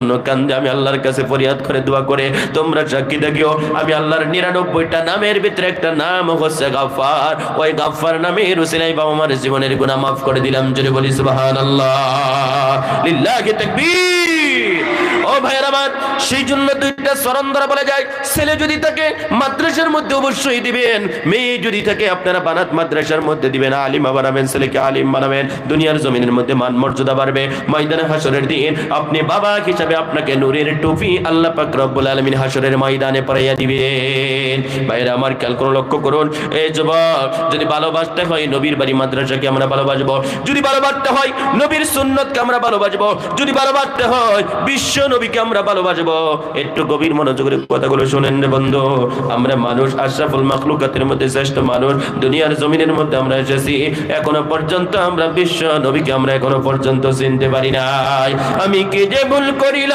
আমি আল্লাহর কাছে ফরিয়াদ করে দোয়া করে, তোমরা সাক্ষী দেখিও, আমি আল্লাহর নিরানব্বইটা নামের ভিতরে একটা নাম হচ্ছে গাফার ওই গাফার নামে রুসিলাই বাবা আমার জীবনের গুণা মাফ করে দিলাম যদি বলি আল্লাহ লিল্লাহি তাকবীর। দুনিয়ার জমিনের মধ্যে মান মর্যাদা বাড়বে, ময়দানে হাসরের দিন আপনি বাবা হিসাবে আপনাকে নূরের টুপি আল্লাহ পাক আলামিন হাসরের ময়দানে পরাইয়া দিবেন। ভাইরা আমার খেয়াল করে লক্ষ্য করুন এই যুবক, যদি ভালোবাসতে হয় নবীর বাড়ি মাদ্রাসাকে আমরা ভালোবাসবো, যদি ভালোবাসতে হয় নবীর সুন্নতকে আমরা ভালোবাসবো, যদি ভালোবাসতে হয় বিশ্ব নবীকে আমরা ভালোবাসবো? একটু গভীর মনোযোগের কথাগুলো শুনেন বন্ধু। আমরা মানুষ, আশরাফুল মাখলুকাতের মধ্যে শ্রেষ্ঠ মানুষ, দুনিয়ার জমিনের মধ্যে আমরা এসেছি। এখনও পর্যন্ত আমরা বিশ্ব নবীকে আমরা এখনও পর্যন্ত চিনতে পারি নাই। আমি কি যে ভুল করিলাম?